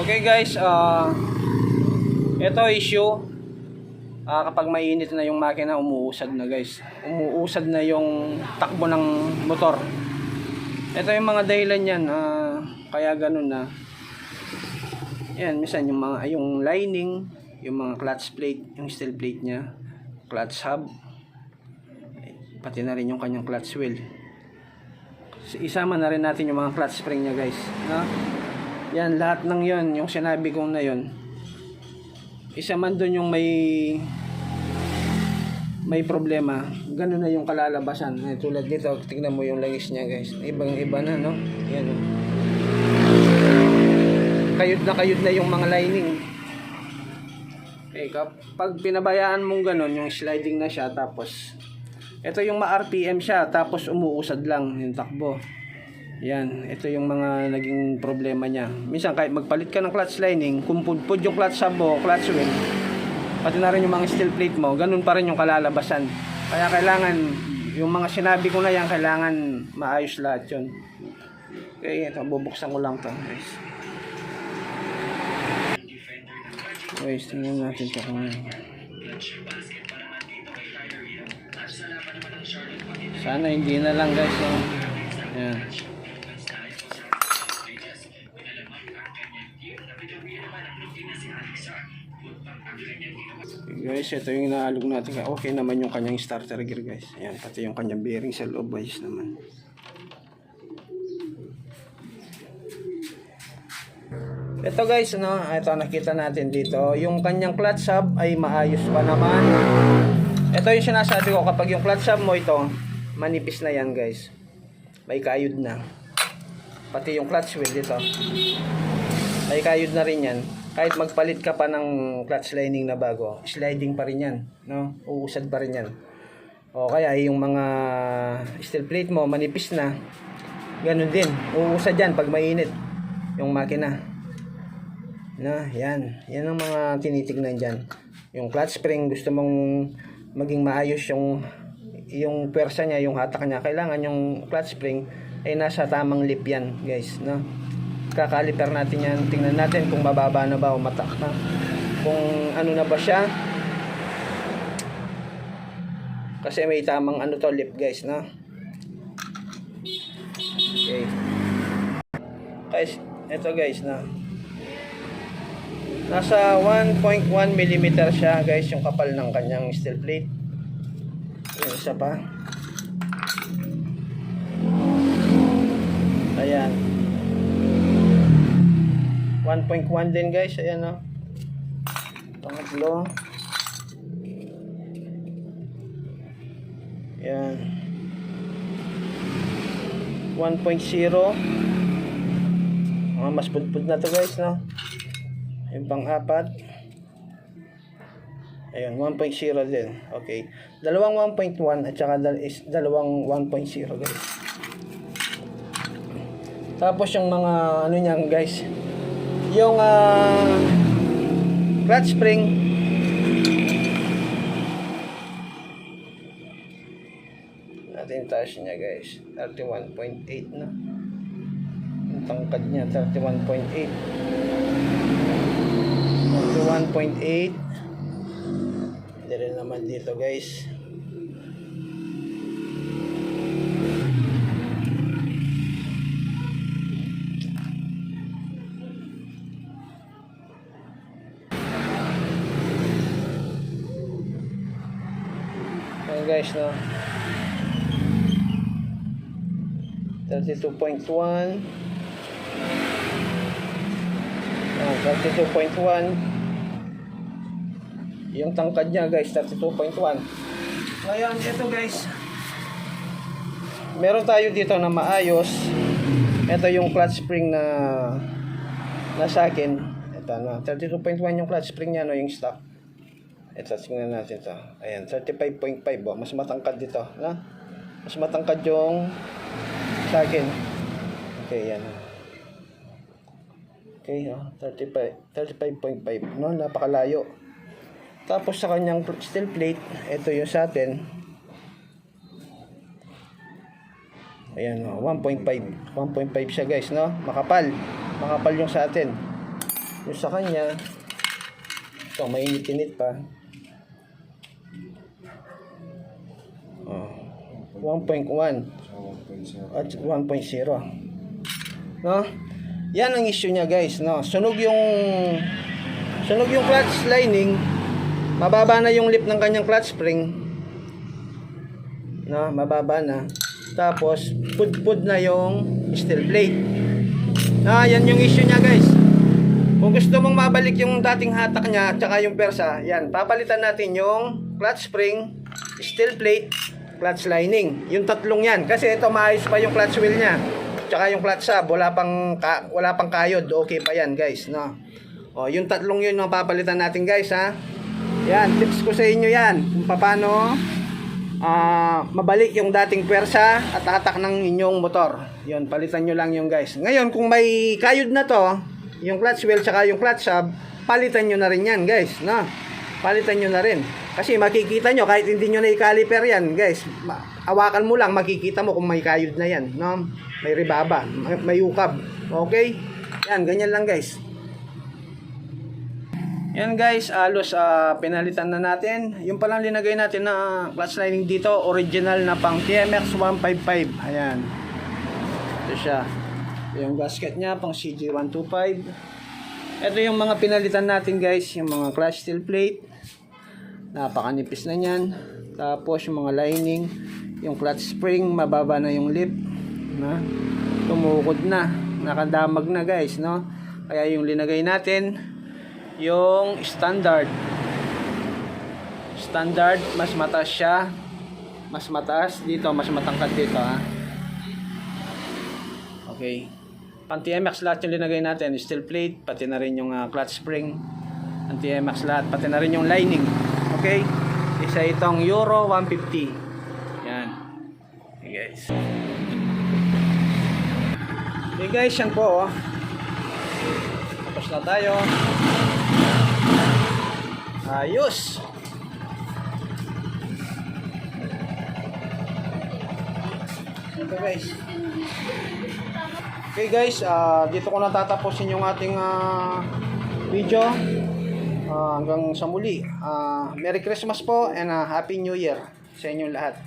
Okay guys, ah ito issue. Ah kapag mainit na yung makina, umuusad na guys. Umuusad na yung takbo ng motor. Ito yung mga dahilan yan. ah kaya ganun na. Yan, minsan yung mga yung lining, yung mga clutch plate, yung steel plate niya, clutch hub, pati na rin yung kanyang clutch wheel. Isama na rin natin yung mga clutch spring niya guys. No? Yan, lahat ng yon yung sinabi kong na yon isa man doon yung may may problema, ganun na yung kalalabasan. Eh, tulad dito, tingnan mo yung langis niya guys. Ibang iba na, no? Yan, oh. Kayod na kayod na yung mga lining. Eh, kapag pinabayaan mong ganun, yung sliding na siya, tapos, ito yung ma-RPM siya, tapos umuusad lang yung takbo. Yan, ito yung mga naging problema niya. Minsan kahit magpalit ka ng clutch lining, kung pudpud yung clutch sub mo, clutch wheel, pati na rin yung mga steel plate mo, ganun pa rin yung kalalabasan. Kaya kailangan, yung mga sinabi ko na yan, kailangan maayos lahat yun. Okay, ito, bubuksan ko lang to guys. Guys, tingnan natin ito kung Sana hindi na lang guys yung Ayan. Guys, ito yung inaalog natin. Okay naman yung kanyang starter gear guys. Ayan, pati yung kanyang bearing sa loob ayos naman. Ito guys, ano, ito nakita natin dito. Yung kanyang clutch hub ay maayos pa naman. Ito yung sinasabi ko kapag yung clutch hub mo ito, manipis na yan guys. May kayod na. Pati yung clutch wheel dito. May kayod na rin yan. Kahit magpalit ka pa ng clutch lining na bago, sliding pa rin yan. No? Uusad pa rin yan. O kaya yung mga steel plate mo, manipis na. Ganun din. Uusad yan pag mainit. Yung makina. Na, yan. Yan ang mga tinitignan dyan. Yung clutch spring, gusto mong maging maayos yung yung pwersa niya, yung hatak niya. Kailangan yung clutch spring ay nasa tamang lip yan, guys. No? Kakaliper natin yan. Tingnan natin kung mababa na ba o matak na. Kung ano na ba siya. Kasi may tamang ano to, lip, guys. No? Okay. Guys, ito guys na. Nasa 1.1 mm siya guys yung kapal ng kanyang steel plate. Yung isa pa. Ayan. 1.1 din guys. Ayan o. Pangatlo. Ayan. 1.0 mga mas pudpud na to guys no yung pang apat ayun 1.0 din okay dalawang 1.1 at saka dal is dalawang 1.0 guys tapos yung mga ano niyan guys yung ah clutch spring. Natin taas niya guys. 31.8 na. Yung tangkad niya 31.8 31.8 hindi rin naman dito guys Ayan guys no? 32.1 Ah, 32.1 yung tangkad niya guys 32.1 ngayon ito guys. Meron tayo dito na maayos. Ito yung clutch spring na na sa akin. Ito na 32.1 yung clutch spring niya no yung stock ito tingnan natin ito ayan 35.5 oh. mas matangkad dito na mas matangkad yung sa akin okay yan Okay, oh, 35, 35.5, no? Napakalayo. Tapos sa kanyang steel plate, ito yung sa atin. Ayan, oh, 1.5. 1.5 siya guys, no? Makapal. Makapal yung sa atin. Yung sa kanya, ito, mainit-init pa. 1.1 at 1.0. No? Yan ang issue niya, guys, no. Sunog yung sunog yung clutch lining, mababa na yung lip ng kanyang clutch spring. No, mababa na. Tapos pud-pud na yung steel plate. Na, yan yung issue niya, guys. Kung gusto mong mabalik yung dating hatak niya tsaka yung persa, yan, papalitan natin yung clutch spring, steel plate, clutch lining. Yung tatlong yan. Kasi ito maayos pa yung clutch wheel niya. Tsaka yung clutch sub, wala pang, ka, wala pang kayod. Okay pa yan, guys. No? O, yung tatlong yun ang papalitan natin, guys, ha? Yan, tips ko sa inyo yan. Kung paano ah mabalik yung dating pwersa at hatak ng inyong motor. Yun, palitan nyo lang yung guys. Ngayon, kung may kayod na to, yung clutch wheel tsaka yung clutch sub, palitan nyo na rin yan, guys. No? Palitan nyo na rin. Kasi makikita nyo, kahit hindi nyo na i-caliper yan, guys, awakan mo lang, makikita mo kung may kayod na yan. No? May ribaba, may, may ukab. Okay? Yan, ganyan lang, guys. Yan guys, alos ah, pinalitan na natin. Yung palang linagay natin na clutch lining dito, original na pang TMX 155. Ayan. Ito siya. Yung gasket niya, pang CG125. Ito yung mga pinalitan natin guys, yung mga clutch steel plate. Napakanipis na niyan. Tapos yung mga lining, yung clutch spring, mababa na yung lip. Na, tumukod na. Nakadamag na guys, no? Kaya yung linagay natin, yung standard standard mas mataas siya mas mataas dito mas matangkad dito ha okay pang TMX lahat yung linagay natin steel plate pati na rin yung ah, clutch spring ang TMX lahat pati na rin yung lining okay isa itong Euro 150 yan okay guys okay guys yan po oh tapos na tayo Ayos. Ito guys. Okay guys, ah, dito ko natatapusin yung ating ah, video. Ah, hanggang sa muli. Ah, Merry Christmas po and ah, Happy New Year sa inyong lahat.